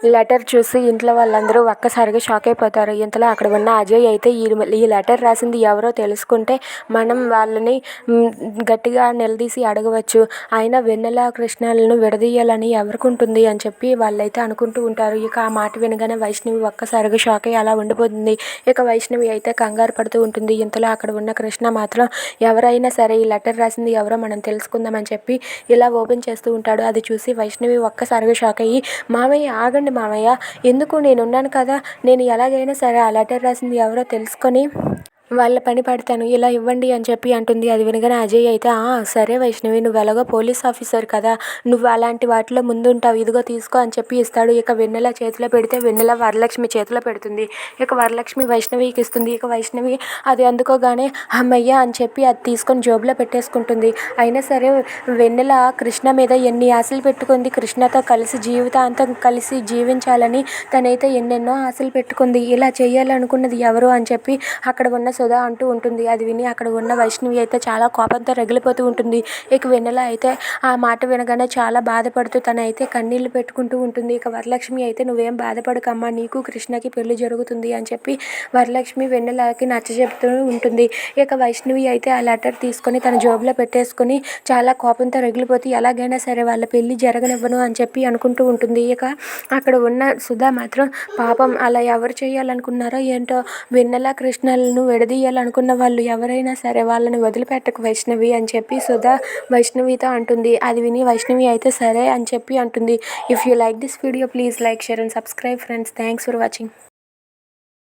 Letter చూసి ఇంట్లో వాళ్ళందరూ ఒక్కసారిగా షాక్ అయిపోతారు. ఇంతలో అక్కడ ఉన్న అజయ్ అయితే ఈ ఈ లెటర్ రాసింది ఎవరో తెలుసుకుంటే మనం వాళ్ళని గట్టిగా నిలదీసి అడగవచ్చు. అయినా వెన్నెల కృష్ణలను విడదీయాలని ఎవరికి ఉంటుంది అని చెప్పి వాళ్ళైతే అనుకుంటూ ఉంటారు. ఇక ఆ మాట వినగానే వైష్ణవి ఒక్కసారిగా షాక్ అయ్యి అలా ఉండిపోతుంది. ఇక వైష్ణవి అయితే కంగారు పడుతూ ఉంటుంది. ఇంతలో అక్కడ ఉన్న కృష్ణ మాత్రం ఎవరైనా సరే ఈ లెటర్ రాసింది ఎవరో మనం తెలుసుకుందామని చెప్పి ఇలా ఓపెన్ చేస్తూ ఉంటాడు. అది చూసి వైష్ణవి ఒక్కసారిగా షాక్ అయ్యి మామయ్య ఆగండి మామయ్య. ఎందుకు నేనున్నాను కదా? నేను ఎలాగైనా సరే ఆ లెటర్ రాసింది ఎవరో తెలుసుకొని వాళ్ళ పని పడతాను ఇలా ఇవ్వండి అని చెప్పి అంటుంది. అది వినగానే అజయ్ అయితే "ఆ, సరే వైష్ణవి నువ్వు ఎలాగో పోలీస్ ఆఫీసర్ కదా నువ్వు అలాంటి వాటిలో ముందుంటావు ఇదిగో తీసుకో అని చెప్పి ఇస్తాడు. ఇక వెన్నెల చేతిలో పెడితే వెన్నెల వరలక్ష్మి చేతిలో పెడుతుంది. ఇక వరలక్ష్మి వైష్ణవికి ఇస్తుంది. ఇక వైష్ణవి అది అందుకోగానే అమ్మయ్య అని చెప్పి అది తీసుకొని జోబులో పెట్టేసుకుంటుంది. అయినా సరే వెన్నెల కృష్ణ మీద ఎన్ని ఆశలు పెట్టుకుంది. కృష్ణతో కలిసి జీవితాంతం కలిసి జీవించాలని తనైతే ఎన్నెన్నో ఆశలు పెట్టుకుంది. ఇలా చేయాలనుకున్నది ఎవరు అని చెప్పి అక్కడ ఉన్న సుధా అంటూ ఉంటుంది. అది విని అక్కడ ఉన్న వైష్ణవి అయితే చాలా కోపంతో రగిలిపోతూ ఉంటుంది. ఇక వెన్నెల అయితే ఆ మాట వినగానే చాలా బాధపడుతూ తన అయితే కన్నీళ్ళు పెట్టుకుంటూ ఉంటుంది. ఇక వరలక్ష్మి అయితే నువ్వేం బాధపడకమ్మా నీకు కృష్ణకి పెళ్ళి జరుగుతుంది అని చెప్పి వరలక్ష్మి వెన్నెలకి నచ్చ చెబుతూ ఉంటుంది. ఇక వైష్ణవి అయితే ఆ లెటర్ తీసుకొని తన జోబులో పెట్టేసుకొని చాలా కోపంతో రగిలిపోతూ ఎలాగైనా సరే వాళ్ళ పెళ్ళి జరగనివ్వను అని చెప్పి అనుకుంటూ ఉంటుంది. ఇక అక్కడ ఉన్న సుధా మాత్రం పాపం అలా ఎవరు చేయాలనుకున్నారో ఏంటో వెన్నెల కృష్ణలను వదిలేయాలనుకున్న వాళ్ళు ఎవరైనా సరే వాళ్ళని వదిలిపెట్టకు వైష్ణవి అని చెప్పి సుధా వైష్ణవితో అంటుంది. అది విని వైష్ణవి అయితే సరే అని చెప్పి అంటుంది. If you like this video please like share and subscribe friends thanks for watching